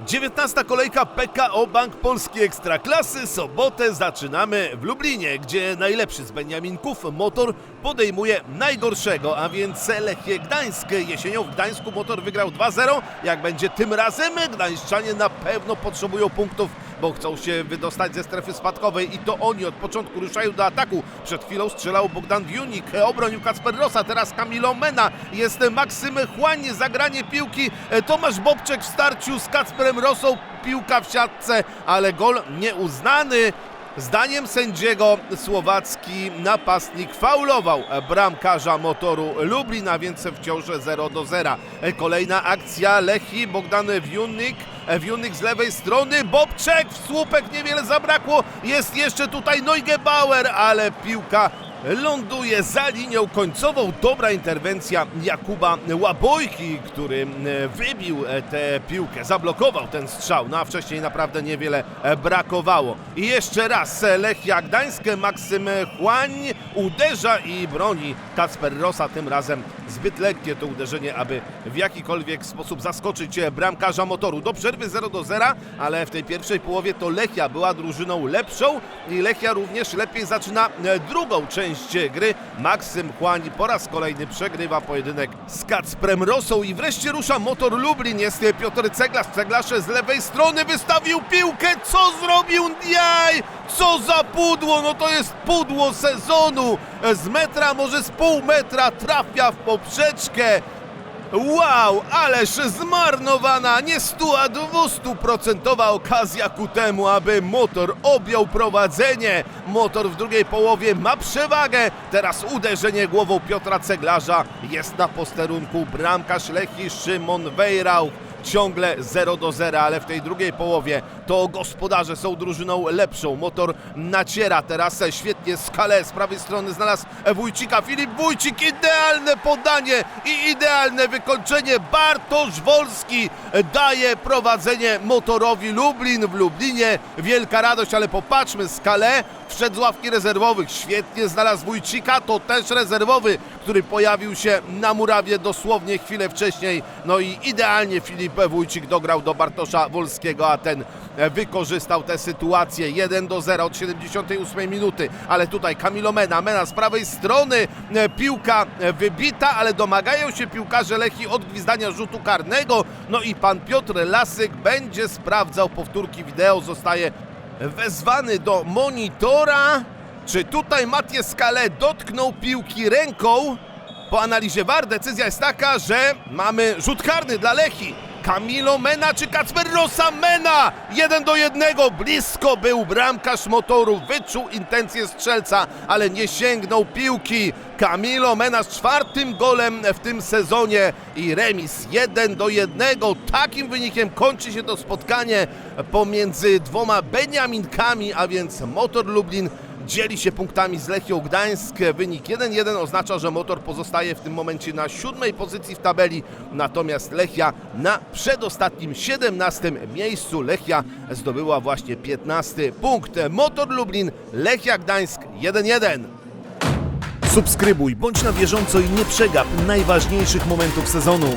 19. kolejka PKO Bank Polski Ekstraklasy. Sobotę zaczynamy w Lublinie, gdzie najlepszy z Beniaminków Motor podejmuje najgorszego, a więc Lechie Gdańsk. Jesienią w Gdańsku Motor wygrał 2-0. Jak będzie tym razem? Gdańszczanie na pewno potrzebują punktów bo chcą się wydostać ze strefy spadkowej i to oni od początku ruszają do ataku. Przed chwilą strzelał Bogdan Wiunik, obronił Kacper Rosa, teraz Camilo Mena, jest Maksym Chłanie, zagranie piłki, Tomasz Bobczek w starciu z Kacperem Rosą, piłka w siatce, ale gol nieuznany. Zdaniem sędziego słowacki napastnik faulował bramkarza motoru Lublina, więc wciąż 0 do 0. Kolejna akcja Lechi, Bogdan Wiunik, Wiunik z lewej strony, Bobczek w słupek niewiele zabrakło, jest jeszcze tutaj Neugebauer, ale piłka ląduje za linią końcową. Dobra interwencja Jakuba Łabojki, który e, wybił e, tę piłkę, zablokował ten strzał, no a wcześniej naprawdę niewiele e, brakowało. I jeszcze raz Lechia Gdańsk, Maksym Chłań uderza i broni Kacper Rosa, tym razem zbyt lekkie to uderzenie, aby w jakikolwiek sposób zaskoczyć bramkarza motoru. Do przerwy 0 do 0, ale w tej pierwszej połowie to Lechia była drużyną lepszą i Lechia również lepiej zaczyna drugą część gry. Maksym Chłań po raz kolejny przegrywa pojedynek z Kacprem Rosą i wreszcie rusza motor Lublin. Jest Piotr Ceglarz, Ceglarze z lewej strony wystawił piłkę. Co zrobił Ndiaj? Co za pudło? No to jest pudło sezonu. Z metra, może z pół metra trafia w poprzeczkę. Wow, ależ zmarnowana nie 100, a 200% okazja ku temu, aby motor objął prowadzenie. Motor w drugiej połowie ma przewagę. Teraz uderzenie głową Piotra Ceglarza jest na posterunku bramkarz Lechi Szymon Wejrauch ciągle 0 do 0, ale w tej drugiej połowie to gospodarze są drużyną lepszą. Motor naciera teraz świetnie Skale z prawej strony znalazł Wójcika. Filip Wójcik, idealne podanie i idealne wykończenie. Bartosz Wolski daje prowadzenie motorowi Lublin w Lublinie. Wielka radość, ale popatrzmy, Skale wszedł z ławki rezerwowych. Świetnie znalazł Wójcika, to też rezerwowy, który pojawił się na murawie dosłownie chwilę wcześniej. No i idealnie Filip Wójcik dograł do Bartosza Wolskiego, a ten wykorzystał tę sytuację. 1 do 0 od 78 minuty, ale tutaj Camilo Mena, Mena z prawej strony, piłka wybita, ale domagają się piłkarze Lechi od gwizdania rzutu karnego, no i pan Piotr Lasyk będzie sprawdzał powtórki wideo, zostaje wezwany do monitora. Czy tutaj Mathieu Skale dotknął piłki ręką? Po analizie VAR decyzja jest taka, że mamy rzut karny dla Lechi. Camilo Mena czy Kacper Rosa Mena? Jeden do jednego. Blisko był bramkarz motoru. Wyczuł intencje strzelca, ale nie sięgnął piłki. Camilo Mena z czwartym golem w tym sezonie i remis 1 do 1. Takim wynikiem kończy się to spotkanie pomiędzy dwoma Beniaminkami, a więc Motor Lublin dzieli się punktami z Lechią Gdańsk. Wynik 1-1 oznacza, że Motor pozostaje w tym momencie na siódmej pozycji w tabeli, natomiast Lechia na przedostatnim 17 miejscu. Lechia zdobyła właśnie 15 punkt. Motor Lublin, Lechia Gdańsk 1-1. Subskrybuj, bądź na bieżąco i nie przegap najważniejszych momentów sezonu.